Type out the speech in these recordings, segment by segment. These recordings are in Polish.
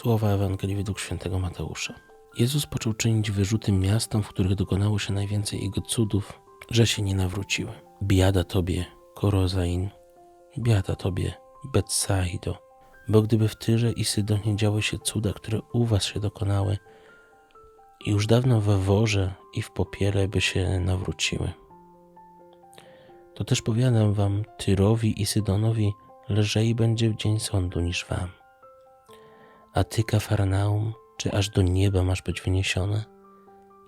Słowa Ewangelii według świętego Mateusza. Jezus począł czynić wyrzuty miastom, w których dokonało się najwięcej Jego cudów, że się nie nawróciły. Biada Tobie, Korozain, biada Tobie, Betsaido, bo gdyby w Tyrze i Sydonie działy się cuda, które u Was się dokonały, już dawno we worze i w popiele by się nawróciły. To też powiadam Wam, Tyrowi i Sydonowi lżej będzie w dzień sądu niż Wam. A Ty, Kafarnaum, czy aż do nieba masz być wyniesione?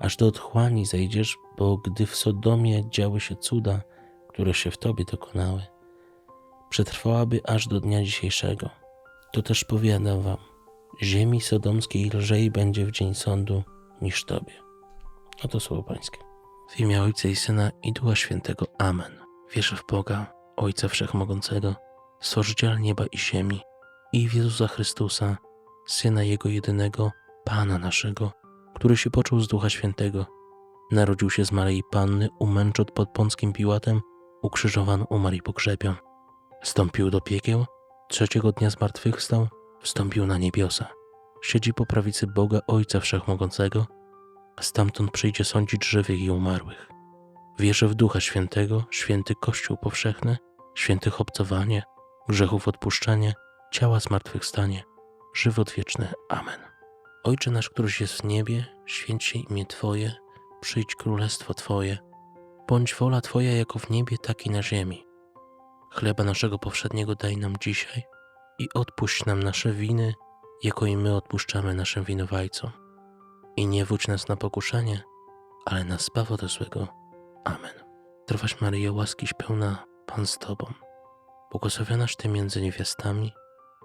Aż do otchłani zejdziesz, bo gdy w Sodomie działy się cuda, które się w Tobie dokonały, przetrwałaby aż do dnia dzisiejszego. To też powiadam Wam, ziemi sodomskiej lżej będzie w dzień sądu niż Tobie. Oto słowo Pańskie. W imię Ojca i Syna i Ducha Świętego. Amen. Wierzę w Boga, Ojca Wszechmogącego, Stworzyciela nieba i ziemi i w Jezusa Chrystusa, Syna Jego jedynego, Pana naszego, który się począł z Ducha Świętego, narodził się z Maryi Panny, umęczot pod Pąckim Piłatem, ukrzyżowany umarł i pogrzebion. Wstąpił do piekieł, trzeciego dnia zmartwychwstał, wstąpił na niebiosa. Siedzi po prawicy Boga Ojca Wszechmogącego, a stamtąd przyjdzie sądzić żywych i umarłych. Wierzę w Ducha Świętego, święty Kościół powszechny, świętych obcowanie, grzechów odpuszczenie, ciała zmartwychwstanie, żywot wieczny. Amen. Ojcze nasz, któryś jest w niebie, święć się imię Twoje, przyjdź królestwo Twoje, bądź wola Twoja jako w niebie, tak i na ziemi. Chleba naszego powszedniego daj nam dzisiaj i odpuść nam nasze winy, jako i my odpuszczamy naszym winowajcom. I nie wódź nas na pokuszenie, ale nas zbaw ode złego. Amen. Trwaś Maryjo, łaskiś pełna, Pan z Tobą. Błogosławionaś Ty między niewiastami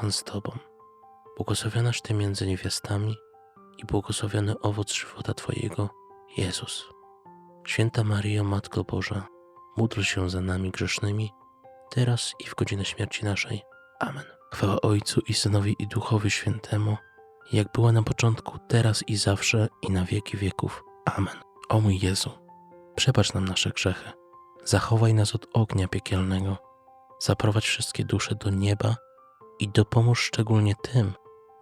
Pan z Tobą. Błogosławionaś Ty między niewiastami i błogosławiony owoc żywota Twojego, Jezus. Święta Maryjo, Matko Boża, módl się za nami grzesznymi, teraz i w godzinę śmierci naszej. Amen. Chwała Ojcu i Synowi i Duchowi Świętemu, jak była na początku, teraz i zawsze i na wieki wieków. Amen. O mój Jezu, przebacz nam nasze grzechy, zachowaj nas od ognia piekielnego, zaprowadź wszystkie dusze do nieba i dopomóż szczególnie tym,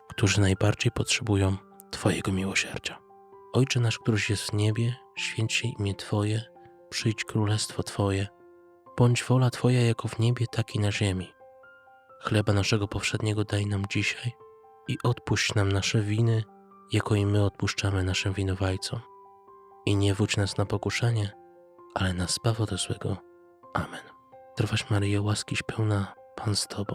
którzy najbardziej potrzebują Twojego miłosierdzia. Ojcze nasz, któryś jest w niebie, święć się imię Twoje, przyjdź królestwo Twoje, bądź wola Twoja jako w niebie, tak i na ziemi. Chleba naszego powszedniego daj nam dzisiaj i odpuść nam nasze winy, jako i my odpuszczamy naszym winowajcom. I nie wódź nas na pokuszenie, ale nas zbaw ode złego. Amen. Trwaś Maryjo, łaskiś pełna, Pan z Tobą.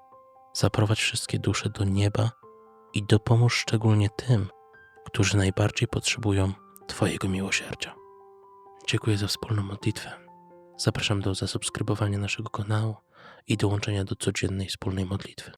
zaprowadź wszystkie dusze do nieba i dopomóż szczególnie tym, którzy najbardziej potrzebują Twojego miłosierdzia. Dziękuję za wspólną modlitwę. Zapraszam do zasubskrybowania naszego kanału i dołączenia do codziennej wspólnej modlitwy.